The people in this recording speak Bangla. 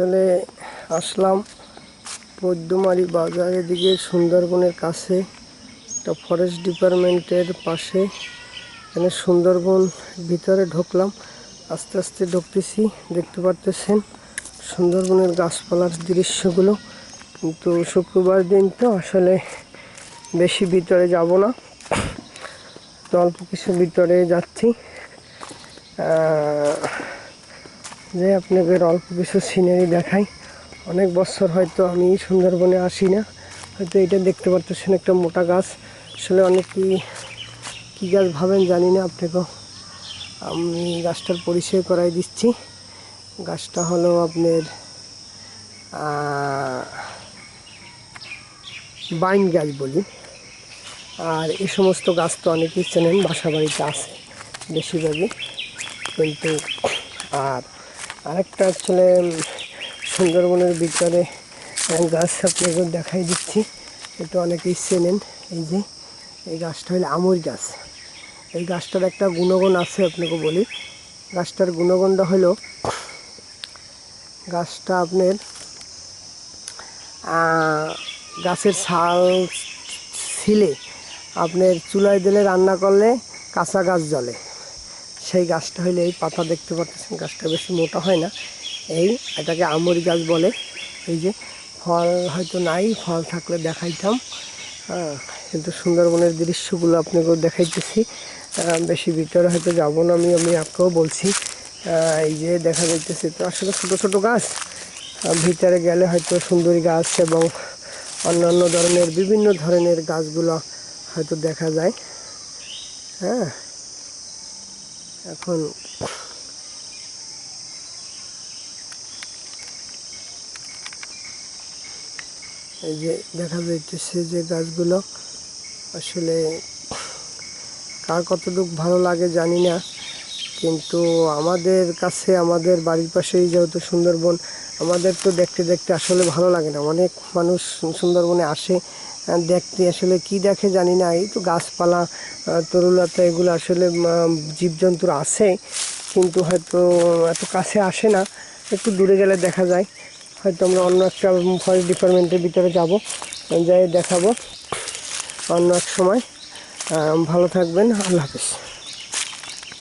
আসলে আসলাম পদ্মমারি বাজারের দিকে সুন্দরবনের কাছে, একটা ফরেস্ট ডিপার্টমেন্টের পাশে। এখানে সুন্দরবন ভিতরে ঢুকলাম, আস্তে আস্তে ঢুকতেছি, দেখতে পারতেছেন সুন্দরবনের গাছপালার দৃশ্যগুলো। কিন্তু শুক্রবার দিন তো আসলে বেশি ভিতরে যাব না অল্প কিছু ভিতরে যাচ্ছি। যে আপনাদের অল্প কিছু সিনারি দেখাই। অনেক বছর হয়তো আমি সুন্দরবনে আসি না। হয়তো এটা দেখতে পারতেছেন একটা মোটা গাছ। আসলে অনেকেই কী গাছ ভাবেন জানি না আপনাকেও। আমি গাছটার পরিচয় করাই দিচ্ছি। গাছটা হলো আপনার বাইন গাছ বলি। আর এই সমস্ত গাছ তো অনেকেই চেনেন বাসা বাড়িতে আছে বেশিরভাগই। কিন্তু, আর আরেকটা আসলে সুন্দরবনের ভিতরে গাছ আপনাকে দেখাই দিচ্ছি। এটা অনেকেই চেনেন, এই যে, এই গাছটা হলো আমুর গাছ। এই গাছটার একটা গুণগুণ আছে আপনাকে বলি। গাছটার গুণগুণটা হলো, গাছটা আপনার গাছের ছাল ছিলে, আপনার চুলায় দিলে রান্না করলে কাঁচা গাছ জ্বলে। সেই গাছটা হইলে এই পাতা দেখতে পাচ্ছেন, গাছটা বেশি মোটা হয় না। এই এটাকে আমরি গাছ বলে। এই যে ফল হয়তো নাই, ফল থাকলে দেখাইতাম। হ্যাঁ কিন্তু সুন্দরবনের দৃশ্যগুলো আপনাকেও দেখাইতেছি। বেশি ভিতরে হয়তো যাব না, আমি আমি আপনাকেও বলছি। এই যে দেখা যাইতেছে, তো আসলে ছোটো ছোটো গাছ। ভিতরে গেলে হয়তো সুন্দরী গাছ এবং অন্যান্য ধরনের, বিভিন্ন ধরনের গাছগুলো হয়তো দেখা যায়। হ্যাঁ। এখন এই যে দেখা যাইতেছে যে গাছগুলো আসলে কার কতটুকু ভালো লাগে জানি না। কিন্তু আমাদের কাছে, আমাদের বাড়ির পাশেই যেহেতু সুন্দরবন, আমাদের তো দেখতে দেখতে আসলে ভালো লাগে না। অনেক মানুষ সুন্দরবনে আসে দেখতে আসলে কি দেখে জানি না। এই তো গাছপালা তরুলতা এগুলো আসলে জীবজন্তুর আছে, কিন্তু হয়তো এত কাছে আসে না। একটু দূরে গেলে দেখা যায়। হয়তো আমরা অন্য একটা ফরেস্ট ডিপার্টমেন্টের ভিতরে যাব, যাই দেখাবো। অন্য এক সময় ভালো থাকবেন। আল্লাহ হাফিজ।